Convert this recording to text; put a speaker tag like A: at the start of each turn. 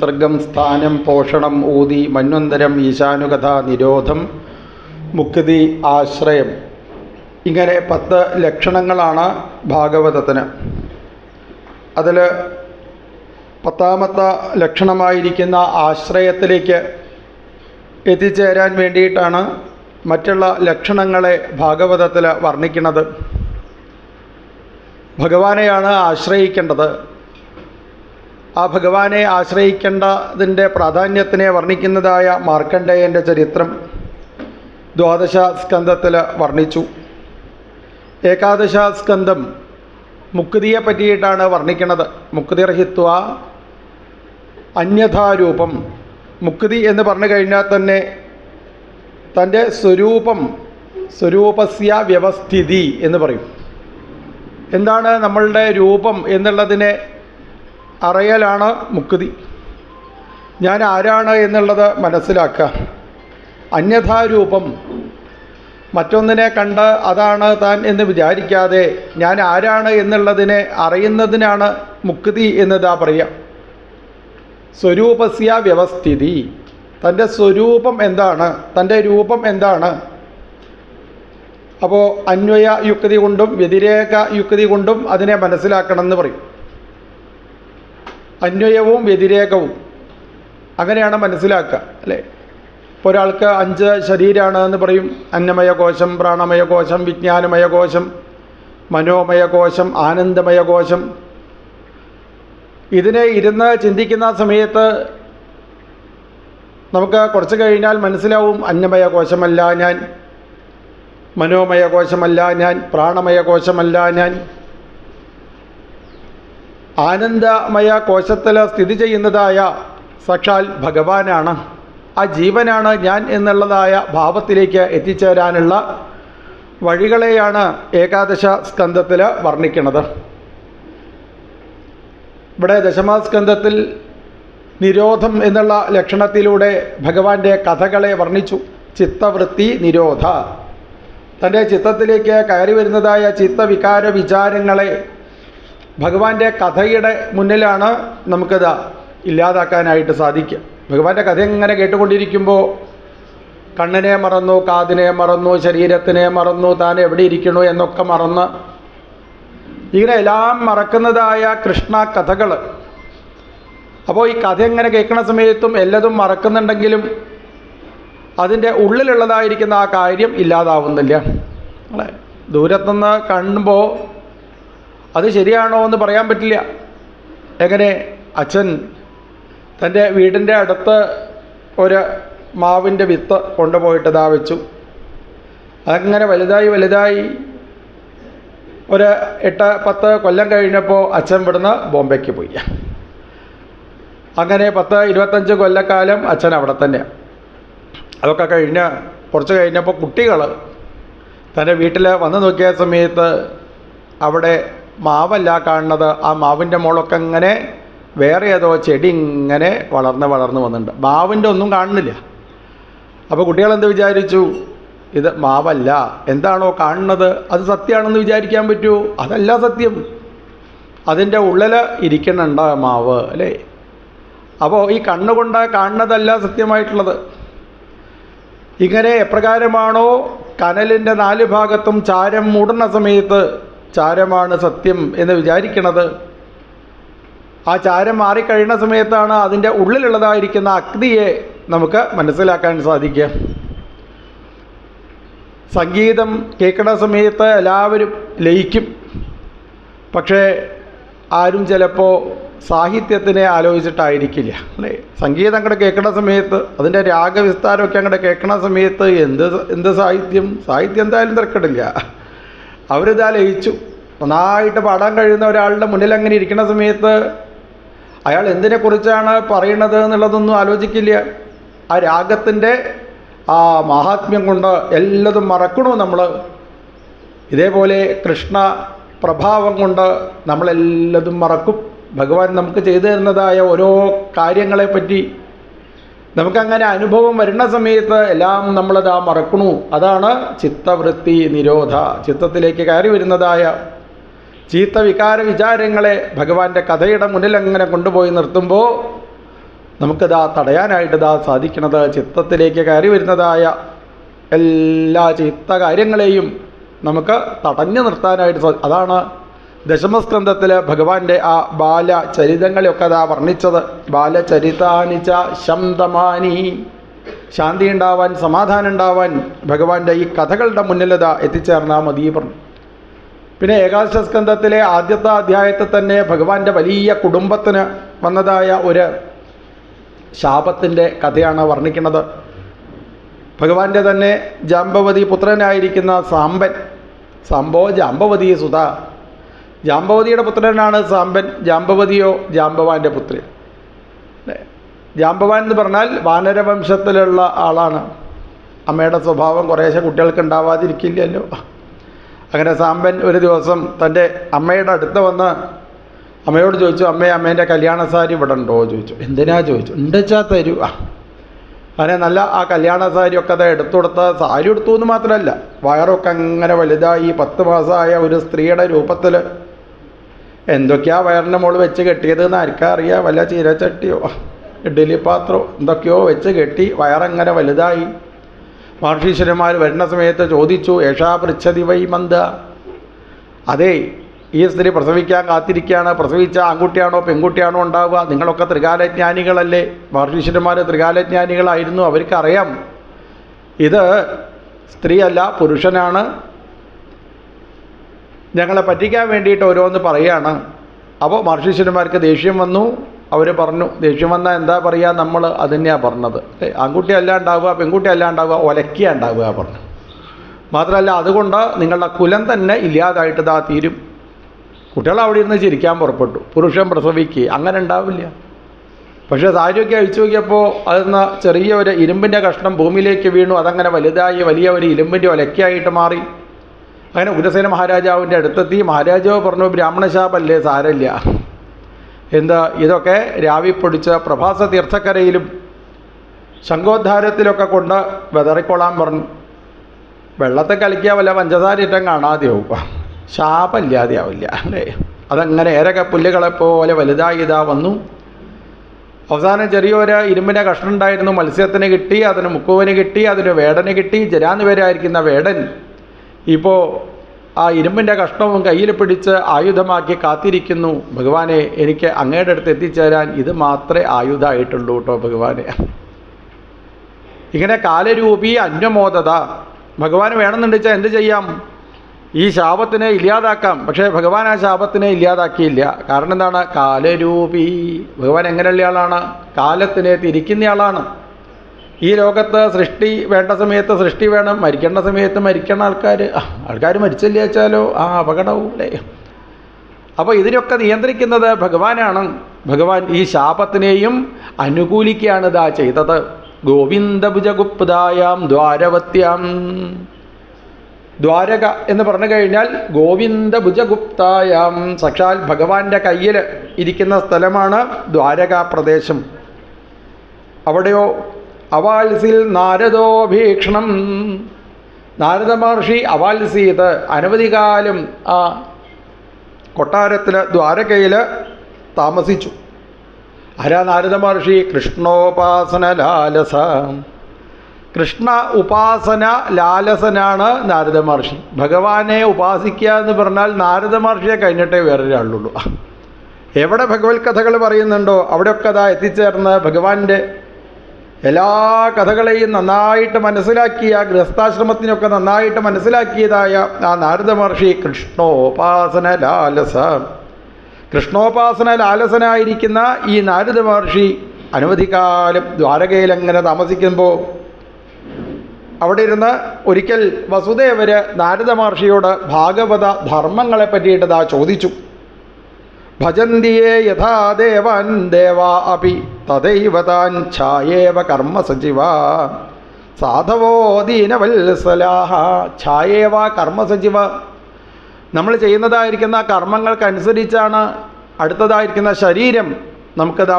A: സർഗം സ്ഥാനം പോഷണം ഊതി മന്വന്തരം ഈശാനുകഥ നിരോധം മുക്തി ആശ്രയം. ഇങ്ങനെ പത്ത് ലക്ഷണങ്ങളാണ് ഭാഗവതത്തിന്. അതിൽ പത്താമത്തെ ലക്ഷണമായിരിക്കുന്ന ആശ്രയത്തിലേക്ക് എത്തിച്ചേരാൻ വേണ്ടിയിട്ടാണ് മറ്റുള്ള ലക്ഷണങ്ങളെ ഭാഗവതത്തിൽ വർണിക്കുന്നത്. ഭഗവാനെയാണ് ആശ്രയിക്കേണ്ടത്. ആ ഭഗവാനെ ആശ്രയിക്കേണ്ടതിന്റെ പ്രാധാന്യത്തിനെ വർണിക്കുന്നതായ മാർക്കണ്ഡേയന്റെ ചരിത്രം ദ്വാദശ സ്കന്ധത്തിൽ വർണിച്ചു. ഏകാദശ സ്കന്ധം മുക്തിയെ പറ്റിയിട്ടാണ് വർണിക്കുന്നത് മുക്തിരഹിത്വ അന്യഥാരൂപം മുക്തി എന്ന് പറഞ്ഞു കഴിഞ്ഞാൽ തന്നെ തന്റെ സ്വരൂപം സ്വരൂപസ്യ വ്യവസ്ഥിതി എന്ന് പറയും. എന്താണ് നമ്മളുടെ രൂപം എന്നുള്ളതിനെ അറിയലാണ് മുക്തി. ഞാൻ ആരാണ് എന്നുള്ളത് മനസ്സിലാക്കുക. അന്യഥാരൂപം. മറ്റൊന്നിനെ കണ്ട് അതാണ് താൻ എന്ന് വിചാരിക്കാതെ ഞാൻ ആരാണ് എന്നുള്ളതിനെ അറിയുന്നതിനാണ് മുക്തി എന്നതാ പറയാം സ്വരൂപസ്യ വ്യവസ്ഥിതി. തന്റെ സ്വരൂപം എന്താണ്? തന്റെ രൂപം എന്താണ്? അപ്പോൾ അന്വയ യുക്തി കൊണ്ടും വ്യതിരേക യുക്തി കൊണ്ടും അതിനെ മനസ്സിലാക്കണം എന്ന് പറയും. അന്വയവും വ്യതിരേകവും. അങ്ങനെയാണ് മനസ്സിലാക്കുക അല്ലേ? ഇപ്പോൾ ഒരാൾക്ക് അഞ്ച് ശരീരമാണ് എന്ന് പറയും. അന്നമയ കോശം പ്രാണമയ കോശം വിജ്ഞാനമയ കോശം മനോമയ കോശം ആനന്ദമയ കോശം ഇതിനെ ഇരുന്ന് ചിന്തിക്കുന്ന സമയത്ത് നമുക്ക് കുറച്ച് കഴിഞ്ഞാൽ മനസ്സിലാവും അന്നമയ കോശമല്ല ഞാൻ മനോമയ കോശമല്ല ഞാൻ പ്രാണമയ കോശമല്ല ഞാൻ. ആനന്ദമയ കോശത്തിൽ സ്ഥിതി ചെയ്യുന്നതായ സാക്ഷാൽ ഭഗവാനാണ്. ആ ജീവനാണ് ഞാൻ എന്നുള്ളതായ ഭാവത്തിലേക്ക് എത്തിച്ചേരാനുള്ള വഴികളെയാണ് ഏകാദശ സ്കന്ധത്തിൽ വർണിക്കുന്നത്. ഇവിടെ ദശമാസ്കന്ധത്തിൽ നിരോധം എന്നുള്ള ലക്ഷണത്തിലൂടെ ഭഗവാന്റെ കഥകളെ വർണിച്ചു. ചിത്തവൃത്തി നിരോധ. തന്റെ ചിത്തത്തിലേക്ക് കയറി വരുന്നതായ ചിത്തവികാര വിചാരങ്ങളെ ഭഗവാന്റെ കഥയുടെ മുന്നിലാണ് നമുക്കത് ഇല്ലാതാക്കാനായിട്ട് സാധിക്കുക. ഭഗവാന്റെ കഥ എങ്ങനെ കേട്ടുകൊണ്ടിരിക്കുമ്പോൾ കണ്ണിനെ മറന്നു കാതിനെ മറന്നു ശരീരത്തിനെ മറന്നു താൻ എവിടെ ഇരിക്കണു എന്നൊക്കെ മറന്ന് ഇങ്ങനെ എല്ലാം മറക്കുന്നതായ കൃഷ്ണ കഥകൾ അപ്പോൾ ഈ കഥ എങ്ങനെ കേൾക്കുന്ന സമയത്തും എല്ലതും മറക്കുന്നുണ്ടെങ്കിലും അതിന്റെ ഉള്ളിലുള്ളതായിരിക്കുന്ന ആ കാര്യം ഇല്ലാതാവുന്നില്ല. ദൂരത്തുനിന്ന് കാണുമ്പോൾ അത് ശരിയാണോ എന്ന് പറയാൻ പറ്റില്ല. എങ്ങനെ? അച്ഛൻ തന്റെ വീടിന്റെ അടുത്ത് ഒരു മാവിന്റെ വിത്ത് കൊണ്ടുപോയിട്ട് ഇതാ വെച്ചു. അതങ്ങനെ വലുതായി വലുതായി ഒരു എട്ട് പത്ത് കൊല്ലം കഴിഞ്ഞപ്പോൾ അച്ഛൻ ഇവിടുന്ന് ബോംബെക്ക് പോയി. അങ്ങനെ പത്ത് ഇരുപത്തഞ്ച് കൊല്ലക്കാലം അച്ഛൻ അവിടെ തന്നെ. അതൊക്കെ കഴിഞ്ഞ് കുറച്ച് കഴിഞ്ഞപ്പോൾ കുട്ടികൾ തന്റെ വീട്ടിൽ വന്നു നോക്കിയ സമയത്ത് അവിടെ മാവല്ല കാണുന്നത്. ആ മാവിന്റെ മുകളൊക്കെ ഇങ്ങനെ വേറെ ഏതോ ചെടി ഇങ്ങനെ വളർന്ന് വളർന്ന് വന്നിട്ടുണ്ട്. മാവിന്റെ ഒന്നും കാണുന്നില്ല. അപ്പോൾ കുട്ടികളെന്ത് വിചാരിച്ചു? ഇത് മാവല്ല. എന്താണോ കാണുന്നത്? അത് സത്യമാണെന്ന് വിചാരിക്കാൻ പറ്റുമോ അതല്ല സത്യം. അതിന്റെ ഉള്ളിൽ ഇരിക്കുന്നുണ്ട് മാവ് അല്ലേ? അപ്പോൾ ഈ കണ്ണുകൊണ്ട് കാണുന്നതല്ല സത്യമായിട്ടുള്ളത്. ഇങ്ങനെ എപ്രകാരമാണോ കനലിന്റെ നാല് ഭാഗത്തും ചാരം മൂടുന്ന സമയത്ത് ചാരമാണ് സത്യം എന്ന് വിചാരിക്കണത്. ആ ചാരം മാറിക്കഴിയുന്ന സമയത്താണ് അതിന്റെ ഉള്ളിലുള്ളതായിരിക്കുന്ന അഗ്നിയെ നമുക്ക് മനസ്സിലാക്കാൻ സാധിക്കുക. സംഗീതം കേൾക്കുന്ന സമയത്ത് എല്ലാവരും ലയിക്കും. പക്ഷേ ആരും ചിലപ്പോൾ സാഹിത്യത്തിനെ ആലോചിച്ചിട്ടായിരിക്കില്ല. അല്ലേ? സംഗീതം അങ്ങോട്ട് കേൾക്കുന്ന സമയത്ത് അതിന്റെ രാഗവിസ്താരമൊക്കെ അങ്ങോട്ട് കേൾക്കുന്ന സമയത്ത് എന്ത് എന്ത് സാഹിത്യം? സാഹിത്യം എന്തായാലും തിരക്കിടില്ല അവരിതാ ലയിച്ചു. നന്നായിട്ട് പാടാൻ കഴിയുന്ന ഒരാളുടെ മുന്നിൽ അങ്ങനെ ഇരിക്കുന്ന സമയത്ത് അയാൾ എന്തിനെക്കുറിച്ചാണ് പറയുന്നത് എന്നുള്ളതൊന്നും ആലോചിക്കില്ല. ആ രാഗത്തിന്റെ ആ മഹാത്മ്യം കൊണ്ട് എല്ലതും മറക്കണു നമ്മൾ ഇതേപോലെ കൃഷ്ണ പ്രഭാവം കൊണ്ട് നമ്മളെല്ലതും മറക്കും. ഭഗവാൻ നമുക്ക് ചെയ്തു തരുന്നതായ ഓരോ കാര്യങ്ങളെപ്പറ്റി നമുക്കങ്ങനെ അനുഭവം വരുന്ന സമയത്ത് എല്ലാം നമ്മളത് ആ മറക്കണു. അതാണ് ചിത്തവൃത്തി നിരോധ. ചിത്തത്തിലേക്ക് കയറി വരുന്നതായ ചീത്ത വികാര വിചാരങ്ങളെ ഭഗവാന്റെ കഥയുടെ മുന്നിൽ അങ്ങനെ കൊണ്ടുപോയി നിർത്തുമ്പോൾ നമുക്കിതാ തടയാനായിട്ട് ഇതാ സാധിക്കണത്. ചിത്തത്തിലേക്ക് കയറി വരുന്നതായ എല്ലാ ചീത്ത കാര്യങ്ങളെയും നമുക്ക് തടഞ്ഞു നിർത്താനായിട്ട് അതാണ് ദശമസ്കന്ധത്തിൽ ഭഗവാന്റെ ആ ബാല ചരിതങ്ങളെയൊക്കെ അതാ വർണിച്ചത്. ബാലചരിതാനിച്ച ശന്തമാനി ശാന്തി ഉണ്ടാവാൻ സമാധാനം ഉണ്ടാവാൻ ഭഗവാന്റെ ഈ കഥകളുടെ മുന്നിലതാ എത്തിച്ചേർന്നാൽ മതി പറഞ്ഞു. പിന്നെ ഏകാദശ സ്കന്ധത്തിലെ ആദ്യത്തെ അധ്യായത്തിൽ തന്നെ ഭഗവാന്റെ വലിയ കുടുംബത്തിന് വന്നതായ ഒരു ശാപത്തിന്റെ കഥയാണ് വർണിക്കുന്നത്. ഭഗവാന്റെ തന്നെ ജാമ്പവതി പുത്രനായിരിക്കുന്ന സാമ്പൻ സംഭവ ജാമ്പവതി സുത ജാമ്പവതിയുടെ പുത്രനാണ് സാമ്പൻ. ജാമ്പവതിയോ ജാമ്പവാന്റെ പുത്രൻ? ജാമ്പവാൻ എന്ന് പറഞ്ഞാൽ വാനരവംശത്തിലുള്ള ആളാണ്. അമ്മയുടെ സ്വഭാവം കുറേശ്ശെ കുട്ടികൾക്ക് ഉണ്ടാവാതിരിക്കില്ലല്ലോ. അങ്ങനെ സാമ്പൻ ഒരു ദിവസം തന്റെ അമ്മയുടെ അടുത്ത് വന്ന് അമ്മയോട് ചോദിച്ചു അമ്മേ അമ്മേന്റെ കല്യാണ സാരി ഇവിടെ ഉണ്ടോ ചോദിച്ചു. എന്തിനാ? ചോദിച്ചു. ഉണ്ടെച്ചാൽ തരൂ. അങ്ങനെ നല്ല ആ കല്യാണ സാരിയൊക്കെ അത് എടുത്തു കൊടുത്ത സാരി എടുത്തു എന്ന് മാത്രമല്ല വയറൊക്കെ അങ്ങനെ വലുതായി പത്ത് മാസമായ ഒരു സ്ത്രീയുടെ രൂപത്തിൽ എന്തൊക്കെയാ വയറിന്റെ മുകളിൽ വെച്ച് കെട്ടിയത് എന്ന് ആർക്കാ അറിയാം? വല്ല ചീരച്ചട്ടിയോ ഇഡ്ഡലി പാത്രമോ എന്തൊക്കെയോ വെച്ച് കെട്ടി വയറങ്ങനെ വലുതായി. മഹർഷീശ്വരന്മാർ വരുന്ന സമയത്ത് ചോദിച്ചു യേഷാ പൃച്ഛതി വൈ മന്ദ? അതെ ഈ സ്ത്രീ പ്രസവിക്കാൻ കാത്തിരിക്കുകയാണ്. പ്രസവിച്ച ആൺകുട്ടിയാണോ പെൺകുട്ടിയാണോ ഉണ്ടാവുക? നിങ്ങളൊക്കെ ത്രികാലജ്ഞാനികളല്ലേ. മഹർഷീശ്വരന്മാർ ത്രികാലജ്ഞാനികളായിരുന്നു അവർക്കറിയാം. ഇത് സ്ത്രീയല്ല പുരുഷനാണ്. ഞങ്ങളെ പറ്റിക്കാൻ വേണ്ടിയിട്ട് ഓരോന്ന് പറയുകയാണ് അപ്പോൾ മഹർഷീശ്വരന്മാർക്ക് ദേഷ്യം വന്നു. അവർ പറഞ്ഞു ദേഷ്യം വന്നാൽ എന്താ പറയുക നമ്മൾ അതുതന്നെയാണ് പറഞ്ഞത്. ഏ, ആൺകുട്ടി അല്ല ഉണ്ടാവുക പെൺകുട്ടി അല്ല ഉണ്ടാവുക ഒലക്കിയ ഉണ്ടാവുക പറഞ്ഞു. മാത്രമല്ല അതുകൊണ്ട് നിങ്ങളുടെ കുലം തന്നെ ഇല്ലാതായിട്ട് ഇതാ തീരും. കുട്ടികൾ അവിടെ ഇരുന്ന് ചിരിക്കാൻ പുറപ്പെട്ടു. പുരുഷൻ പ്രസവിക്കുക അങ്ങനെ ഉണ്ടാവില്ല. പക്ഷേ സാരിയൊക്കെ അഴിച്ചു നോക്കിയപ്പോൾ അതിന്ന് ചെറിയ ഒരു ഇരുമ്പിന്റെ കഷ്ണം ഭൂമിയിലേക്ക് വീണു. അതങ്ങനെ വലുതായി വലിയ ഒരു ഇരുമ്പിന്റെ ഒലക്കയായിട്ട് മാറി. അങ്ങനെ ഉഗ്രസേന മഹാരാജാവിന്റെ അടുത്തെത്തി. മഹാരാജാവ് പറഞ്ഞു ബ്രാഹ്മണശാപല്ലേ സാരല്ല എന്താ ഇതൊക്കെ രാവി പൊടിച്ച പ്രഭാസ തീർത്ഥക്കരയിലും ശംഖോദ്ധാരത്തിലൊക്കെ കൊണ്ട് വെതറിക്കൊള്ളാൻ പറഞ്ഞു. വെള്ളത്തെ കളിക്കുക വല്ല പഞ്ചസാര ഇറ്റം കാണാതെയാവും ശാപമില്ലാതെയാവില്ല അല്ലേ? അതങ്ങനെ ഏരക പുല്ലുകളെ പോലെ വലുതായി ഇതാ വന്നു. അവസാനം ചെറിയൊരു ഇരുമ്പിന്റെ കഷ്ണം ഉണ്ടായിരുന്നു മത്സ്യത്തിന് കിട്ടി അതിന് മുക്കുവിന് കിട്ടി അതിന് വേടന് കിട്ടി. ജരാന്ന് പേരായിരിക്കുന്ന വേടൻ ഇപ്പോൾ ആ ഇരുമ്പിന്റെ കഷ്ണവും കയ്യിൽ പിടിച്ച് ആയുധമാക്കി കാത്തിരിക്കുന്നു. ഭഗവാനെ എനിക്ക് അങ്ങയുടെ അടുത്ത് എത്തിച്ചേരാൻ ഇത് മാത്രമേ ആയുധമായിട്ടുള്ളൂ കേട്ടോ ഭഗവാനെ. ഇങ്ങനെ കാലരൂപി അന്യമോദത. ഭഗവാൻ വേണമെന്നുണ്ടെച്ചാൽ എന്ത് ചെയ്യാം? ഈ ശാപത്തിനെ ഇല്ലാതാക്കാം. പക്ഷേ ഭഗവാൻ ആ ശാപത്തിനെ ഇല്ലാതാക്കിയില്ല. കാരണം എന്താണ്? കാലരൂപി. ഭഗവാൻ എങ്ങനെയുള്ള ആളാണ്? കാലത്തിനെ തിരിക്കുന്ന ആളാണ്. ഈ ലോകത്ത് സൃഷ്ടി വേണ്ട സമയത്ത് സൃഷ്ടി വേണം മരിക്കേണ്ട സമയത്ത് മരിക്കേണ്ട ആൾക്കാർ ആൾക്കാർ മരിച്ചില്ല വെച്ചാലോ? ആ അപകടവും അല്ലേ അപ്പോൾ ഇതിനൊക്കെ നിയന്ത്രിക്കുന്നത് ഭഗവാനാണ്. ഭഗവാൻ ഈ ശാപത്തിനെയും അനുകൂലിക്കുകയാണ് ഇതാ ചെയ്തത്. ഗോവിന്ദഭുജഗുപ്തായാം ദ്വാരവത്യാം. ദ്വാരക എന്ന് പറഞ്ഞു കഴിഞ്ഞാൽ ഗോവിന്ദഭുജഗുപ്തായാം സാക്ഷാൽ ഭഗവാന്റെ കയ്യിൽ ഇരിക്കുന്ന സ്ഥലമാണ് ദ്വാരക പ്രദേശം അവിടെയോ അവാൽസിൽ നാരദോഭീക്ഷണം നാരദ മഹർഷി അവാൽസീത് അനവധി കാലം ആ കൊട്ടാരത്തിൽ ദ്വാരകയിൽ താമസിച്ചു. ആരാ നാരദ മഹർഷി? കൃഷ്ണോപാസന ലാലസ. കൃഷ്ണ ഉപാസന ലാലസനാണ് നാരദ മഹർഷി. ഭഗവാനെ ഉപാസിക്കുക എന്ന് പറഞ്ഞാൽ നാരദ മഹർഷിയെ കഴിഞ്ഞിട്ടേ വേറൊരാളുള്ളൂ. എവിടെ ഭഗവത് കഥകൾ പറയുന്നുണ്ടോ? അവിടെയൊക്കെ അതാ എത്തിച്ചേർന്ന് ഭഗവാന്റെ എല്ലാ കഥകളെയും നന്നായിട്ട് മനസ്സിലാക്കിയ ഗൃഹസ്ഥാശ്രമത്തിനൊക്കെ നന്നായിട്ട് മനസ്സിലാക്കിയതായ ആ നാരദ മഹർഷി കൃഷ്ണോപാസന ലാലസ കൃഷ്ണോപാസന ലാലസനായിരിക്കുന്ന ഈ നാരദ മഹർഷി അനവധികാലം ദ്വാരകയിൽ അങ്ങനെ താമസിക്കുമ്പോൾ അവിടെ ഇരുന്ന് ഒരിക്കൽ വസുദേവര് നാരദ മഹർഷിയോട് ഭാഗവത ധർമ്മങ്ങളെ പറ്റിയിട്ട് ഇതാ ചോദിച്ചു. ഭജന്തിയെ യഥാ ദേവാൻ ദേവാ അപി തദൈവ താൻ ഛായേവ കർമ്മ സജീവ സാധവോ ദീനവത്സലാഹ. ഛായേവ കർമ്മ സജീവ നമ്മൾ ചെയ്യുന്നതായിരിക്കുന്ന കർമ്മങ്ങൾക്കനുസരിച്ചാണ് അടുത്തതായിരിക്കുന്ന ശരീരം നമുക്കതാ